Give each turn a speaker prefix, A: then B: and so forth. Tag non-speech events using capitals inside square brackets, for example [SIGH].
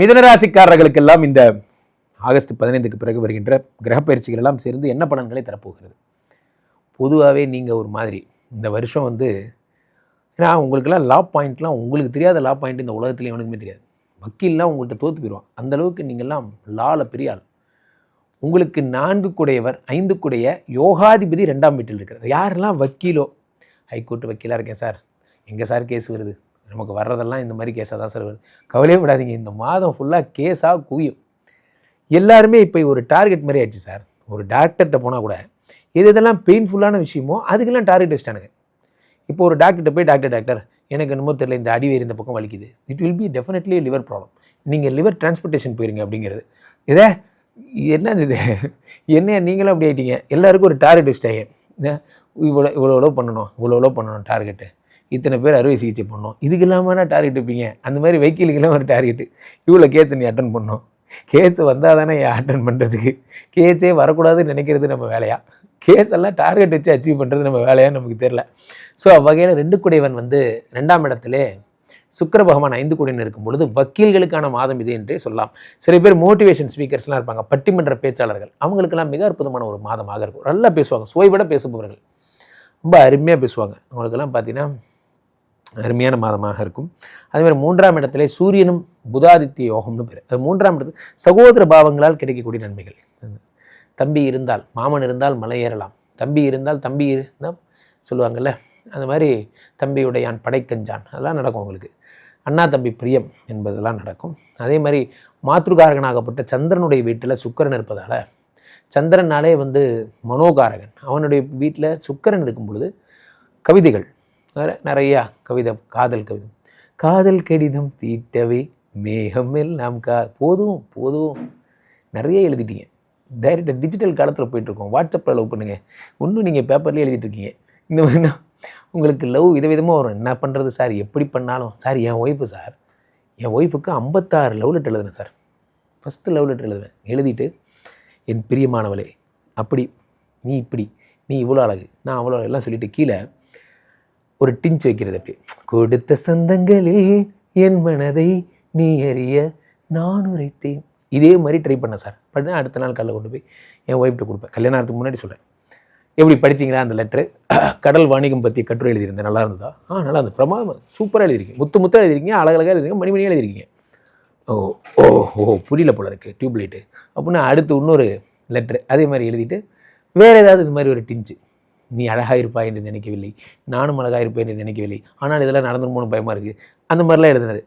A: மிதனராசிக்காரர்களுக்கெல்லாம் இந்த ஆகஸ்ட் பதினைந்துக்கு பிறகு வருகின்ற கிரகப்பயிற்சிகள் எல்லாம் சேர்ந்து என்ன பலன்களை தரப்போகிறது? பொதுவாகவே நீங்கள் ஒரு மாதிரி. இந்த வருஷம் வந்து ஏன்னா உங்களுக்கெல்லாம் லா பாயிண்ட்லாம் உங்களுக்கு தெரியாத லா பாயிண்ட் இந்த உலகத்துல எவனுக்குமே தெரியாது. வக்கீல்லாம் உங்கள்கிட்ட தோற்று போயிடுவான். அந்த அளவுக்கு நீங்கள்லாம் லால பெரிய ஆள். உங்களுக்கு நான்கு குடையவர் ஐந்து குடைய யோகாதிபதி ரெண்டாம் வீட்டில் இருக்கிறார். யாரெல்லாம் வக்கீலோ? ஹைகோர்ட் வக்கீலாக இருக்கேன் சார். எங்கே சார் கேஸ் வருது? நமக்கு வர்றதெல்லாம் இந்த மாதிரி கேஸாக தான் சார் வருது. கவலையே விடாதீங்க இந்த மாதம் ஃபுல்லாக கேஸாக குவியும். எல்லாருமே இப்போ ஒரு டார்கெட் மாதிரி ஆயிடுச்சு சார் ஒரு டாக்டர்கிட்ட போனால் கூட எது இதெல்லாம் பெயின்ஃபுல்லான விஷயமோ அதுக்கெல்லாம் டார்கெட் வச்சிட்டானுங்க. இப்போ ஒரு டாக்டர்கிட்ட போய் டாக்டர் டாக்டர் எனக்கு என்னமோ தெரியல இந்த அடிவேர் இந்த பக்கம் வலிக்குது. It will be definitely liver problem நீங்கள் லிவர் டிரான்ஸ்போர்ட்டேஷன் போயிருங்க அப்படிங்கிறது. இதே என்னது இது? என்ன நீங்களும் அப்படி ஆகிட்டீங்க எல்லாருக்கும் ஒரு டார்கெட் வச்சிட்டாங்க. என்ன, இவ்வளோ இவ்வளோ பண்ணணும் இவ்வளோ இவ்வளோ பண்ணணும் டார்கெட்டு இத்தனை பேர் அறுவை சிகிச்சை பண்ணணும் இதுக்கு இல்லாமல் டார்கெட் வைப்பீங்க அந்த மாதிரி வக்கீலுக்கெல்லாம் ஒரு டார்கெட்டு இவ்வளோ கேஸ் நீ அட்டன் பண்ணணும் கேஸ் வந்தால் தானே அட்டன் பண்ணுறதுக்கு கேஸே வரக்கூடாதுன்னு நினைக்கிறது நம்ம வேலையா? கேஸ் எல்லாம் டார்கெட் வச்சு அச்சீவ் பண்ணுறது நம்ம வேலையான்னு நமக்கு தெரில ஸோ அவ்வகையில் ரெண்டு குடைவன் வந்து ரெண்டாம் இடத்துல சுக்கர பகவான் ஐந்து குடையன் இருக்கும் பொழுது வக்கீல்களுக்கான மாதம் இது என்றே சொல்லலாம். சில பேர் மோட்டிவேஷன் ஸ்பீக்கர்ஸ்லாம் இருப்பாங்க. பட்டிமன்ற பேச்சாளர்கள். அவங்களுக்கெல்லாம் மிக அற்புதமான ஒரு மாதமாக இருக்கும். நல்லா பேசுவாங்க. சுவைபட பேசுபவர்கள். ரொம்ப அருமையாக பேசுவாங்க. அவங்களுக்கெல்லாம் பார்த்தீங்கன்னா அருமையான மாதமாக இருக்கும். அதேமாதிரி மூன்றாம் இடத்திலே சூரியனும் புதாதித்ய யோகம்னு பேர் மூன்றாம் இடத்து சகோதர பாவங்களால் கிடைக்கக்கூடிய நன்மைகள். தம்பி இருந்தால் மாமன் இருந்தால் மலை ஏறலாம். தம்பி இருந்தால் தம்பி இருந்தால் சொல்லுவாங்கல்ல அந்த மாதிரி தம்பியுடையான் படைக்கஞ்சான் அதெல்லாம் நடக்கும் உங்களுக்கு. அண்ணா தம்பி பிரியம் என்பதெல்லாம் நடக்கும். அதே மாதிரி மாத்ருகாரகனாகப்பட்ட சந்திரனுடைய வீட்டில் சுக்கரன் இருப்பதால் சந்திரனாலே வந்து மனோகாரகன். அவனுடைய வீட்டில் சுக்கரன் இருக்கும் பொழுது கவிதைகள் வேறு நிறையா கவிதை காதல் கவிதை காதல் கடிதம் தீட்டவே மேகம் எல்லாம் கா போதும் போதும். நிறைய எழுதிட்டீங்க. டைரெக்டாக டிஜிட்டல் காலத்தில் போயிட்டுருக்கோம். வாட்ஸ்அப்பில் லவ் பண்ணுங்கள் இன்னும் நீங்கள் பேப்பர்லேயே எழுதிட்டு இருக்கீங்க இந்த மாதிரினா உங்களுக்கு லவ் விதவிதமாக வரும். என்ன பண்ணுறது சார் எப்படி பண்ணாலும்? சார் என் ஒய்ஃபு சார் என் ஒய்ஃபுக்கு ஐம்பத்தாறு லவ் லெட்டர் எழுதுனேன் சார் ஃபஸ்ட்டு லவ் லெட்டர் எழுதுவேன். எழுதிட்டு என் பிரியமானவளே அப்படி நீ இப்படி நீ இவ்வளோ அழகு நான் அவ்வளோ அழகு எல்லாம் சொல்லிட்டு கீழே ஒரு டிஞ்ச் வைக்கிறது அப்படி. கொடுத்த சந்தங்களில் என் மனதை நீ அறிய நான் உரைத்தேன். இதே மாதிரி ட்ரை பண்ணேன் சார் பண்ண அடுத்த நாள் காலைல கொண்டு போய் என் ஒய்ஃப்ட்டு கொடுப்பேன். கல்யாணத்துக்கு முன்னாடி சொல்கிறேன் எப்படி படிச்சிங்களா அந்த லெட்ரு [CLEARS THROAT] கடல் வாணிகம் பற்றி கட்டுரை எழுதியிருந்தேன். நல்லா இருந்ததா? ஆ நல்லா இருந்தது. பிரமாதம் சூப்பராக எழுதியிருக்கீங்க. முத்து முத்தாக எழுதிருக்கீங்க அழகழகாக எழுதிருக்கீங்க மணி மணியாக எழுதிருக்கீங்க ஓ ஓ ஓ புரியல போல இருக்குது டியூப்லைட்டு அப்படின்னா அடுத்து இன்னொரு லெட்ரு அதே மாதிரி எழுதிட்டு வேறு ஏதாவது இந்த மாதிரி ஒரு டிஞ்சு நீ அழகாக இருப்பாய் என்று நினைக்கவில்லை. நானும் அழகாக இருப்பேன் என்று நினைக்கவில்லை. ஆனால் இதெல்லாம் நடந்துருமோன்னு பயமாக இருக்குது அந்த மாதிரிலாம் எழுதுனது.